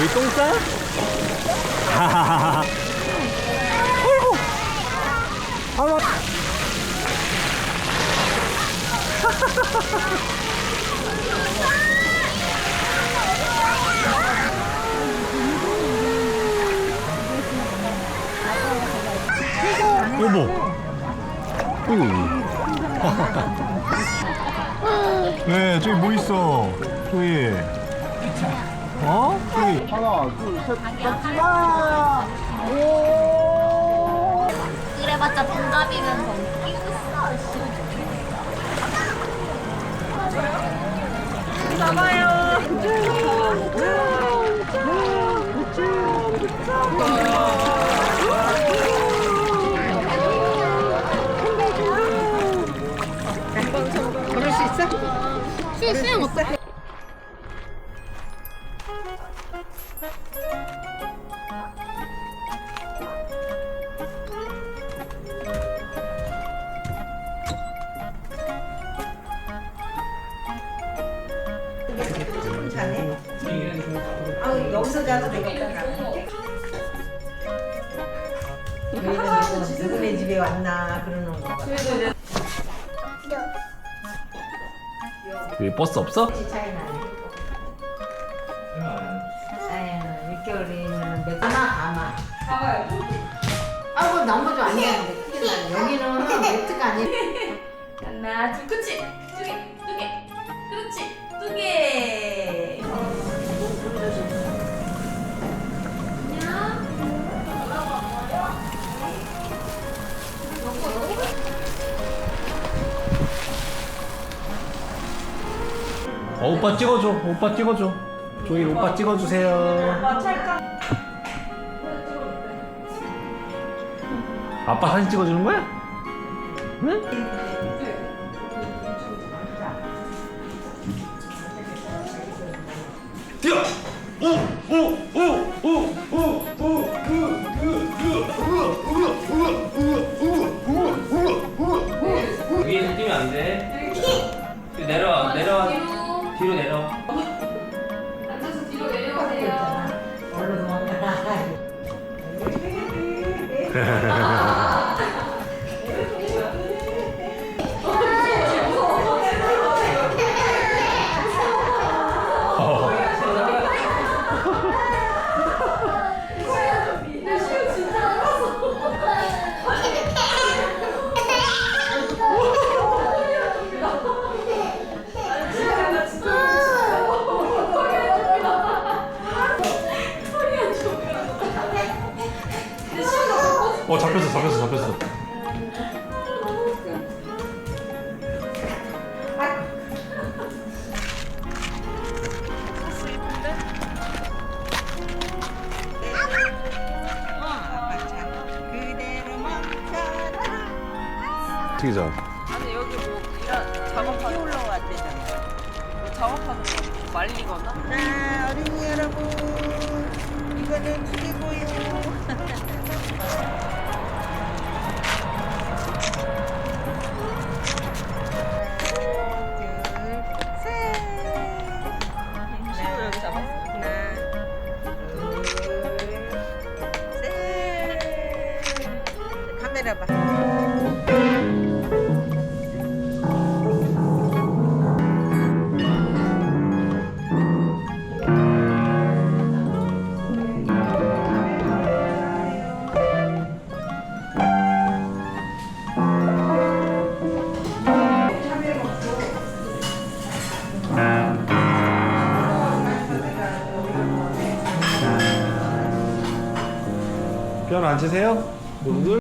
여기 똥 싸? 하하하하. 아마. 어이구. 왜 저기 뭐 있어? 저기. 어? 저기. 하나, 둘, 셋, 딱 오! 그래봤자 동갑이면서 수, 조금 자네. 아 여기서 자도 되겠다. 누구네 집에 왔나 그러는 거 같아. 여기 버스 없어? 차이 나네. 아유, 6개월이면 몇 하나 가마. 아이고 너무 좀 큰일 나네. 여기는 매트가 아니. 하나, 둘, 그치? 두 개, 두 개. 그렇지, 두 개. 어, 오빠 찍어줘. 오빠 찍어줘. 조이 오빠 찍어주세요. 아빠 사진 찍어주는 거야? 응? 위에서 뛰면 안 돼. 내려와, 내려와. 뒤로 내려와. 어 잡혔어 잡혔어 잡혔어. 튀기자 아니 여기 뭐 일한 작업하는 올라왔대잖아. 뭐 작업하는 거 말리거나 자, 어린이 안 치세요? 누구들?